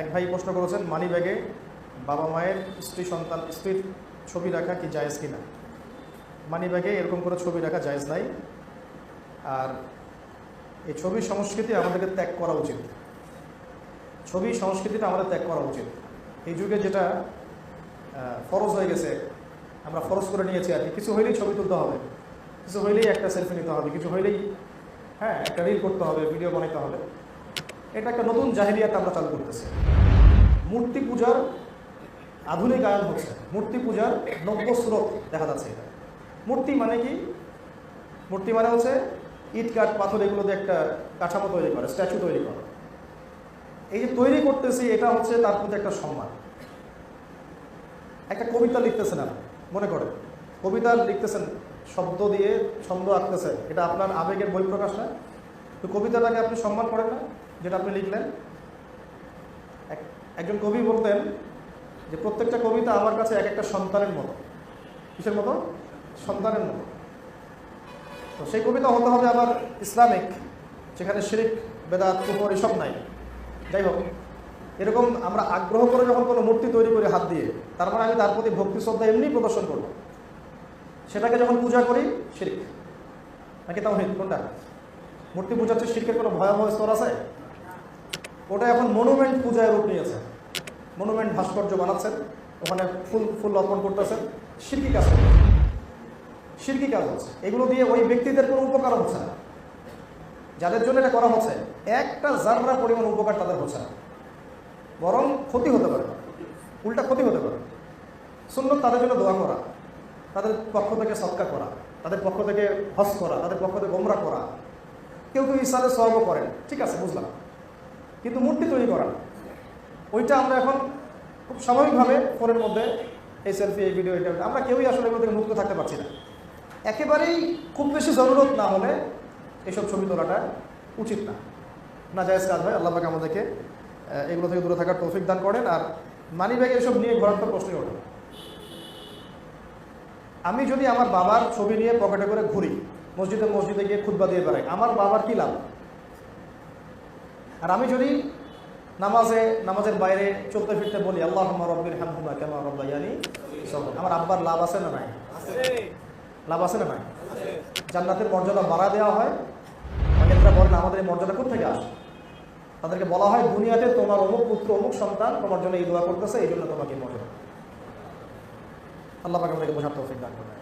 এক ভাই প্রশ্ন করেছেন, মানি ব্যাগে বাবা মায়ের স্ত্রী, সন্তান, স্ত্রীর ছবি রাখা কি জায়েজ কিনা? মানি ব্যাগে এরকম করে ছবি রাখা জায়েজ নাই। আর এই ছবি সংস্কৃতি আমাদেরকে ত্যাগ করা উচিত। ছবি সংস্কৃতিটা আমাদের ত্যাগ করা উচিত। এই যুগে যেটা ফরজ হয়ে গেছে, আমরা ফরজ করে নিয়েছি আর কি। কিছু হইলেই ছবি তুলতে হবে, কিছু হইলেই একটা সেলফি নিতে হবে, কিছু হইলেই হ্যাঁ একটা রিল করতে হবে ভিডিও বানাইতে হবে। এটা একটা নতুন জাহিরিয়াত আমরা চালু করতেছি। মূর্তি পূজার আধুনিক আয়ন হচ্ছে। মূর্তি পূজার নব্য স্রোত দেখা যাচ্ছে এটা। মূর্তি মানে কি? মূর্তি মানে হচ্ছে ইট, কাঠ, পাথর এগুলো দিয়ে একটা কাঠামো তৈরি করে, স্ট্যাচু তৈরি করে। এই যে তৈরি করতেছি, এটা হচ্ছে তার প্রতি একটা সম্মান। একটা কবিতা লিখতেছেন আপনি, মনে করেন। কবিতা লিখতেছেন, শব্দ দিয়ে ছন্দ আঁকতেছেন। এটা আপনার আবেগের বহিঃপ্রকাশ না? তো কবিতাটাকে আপনি সম্মান করেন না? যেটা আপনি লিখলেন, এক- একজন কবি বলতেন যে প্রত্যেকটা কবিতা আমার কাছে এক একটা সন্তানের মতো। কিসের মতো? সন্তানের মতো। তো সেই কবিতা হতে হবে আবার ইসলামিক যেখানে শিরিক, বেদাত কুপুর এসব নাই। যাই হোক, এরকম আমরা আগ্রহ করে যখন কোনো মূর্তি তৈরি করি হাত দিয়ে, তার মানে আমি তার প্রতি ভক্তি, শ্রদ্ধা এমনি প্রদর্শন করব। সেটাকে যখন পূজা করি, শিরিক। নাকি তাও কোনটা? মূর্তি পূজা হচ্ছে শিরকের কোনো ভয়াবহ স্তর আছে? ওটা এখন মনুমেন্ট পূজায় রূপ নিয়েছে। মনুমেন্ট ভাস্কর্য বানাচ্ছেন। ওখানে ফুল ফুল অর্পণ করতেছেন। শিরকি কাজ। শিরকি কাজ হচ্ছে। এগুলো দিয়ে ওই ব্যক্তিদের কোনো উপকার হচ্ছে না। যাদের জন্য এটা করা হচ্ছে, একটা জাররা পরিমাণ উপকার তাদের হচ্ছে না। বরং ক্ষতি হতে পারে। উল্টা ক্ষতি হতে পারে। সুন্দর তাদের জন্য দোয়া করা। তাদের পক্ষ থেকে সৎকার করা। তাদের পক্ষ থেকে হস করা। তাদের পক্ষ থেকে গোমরা করা। কেউ কেউ ইসলামের সর্ব করেন। ঠিক আছে, বুঝলাম। কিন্তু মূর্তি তৈরি করা। ওইটা আমরা এখন খুব স্বাভাবিকভাবে ফোনের মধ্যে এই সেলফি, এই ভিডিও এটা আমরা কেউই আসলে এগুলো থেকে মুক্ত থাকতে পারছি না। একেবারেই খুব বেশি জরুরত না হলে এইসব ছবি তোলাটা উচিত না। না জায়েজ কাজ হয়, আল্লাহ আমাদেরকে এগুলো থেকে দূরে থাকার তৌফিক দান করেন। আর মানি ব্যাগে এসব নিয়ে ঘোরার তো প্রশ্নই ওঠে আমি যদি আমার বাবার ছবি নিয়ে পকেটে করে ঘুরি, মসজিদে মসজিদে গিয়ে খুতবা দিয়ে বেড়াই, আমার বাবার কী লাভ? আর আমি যদি নামাজে, নামাজের বাইরে চলতে ফিরতে বলি আল্লাহ রব্বির হামহুমা কেমন রব্বাইয়ানি আমার আব্বার লাভ আছে না নাই? লাভ আছে না নাই? জান্নাতের মর্যাদা বাড়া দেওয়া হয়। অনেকটা বলেন আমাদের এই মর্যাদা কোথেকে আসে? তাদেরকে বলা হয়, দুনিয়াতে তোমার অমুক পুত্র, অমুক সন্তান তোমার জন্য এই দোয়া করতেছে, এই জন্য তোমাকে মর্যাদা। আল্লাহ পাকে আমাদেরকে বোঝার তৌফিক দান করবেন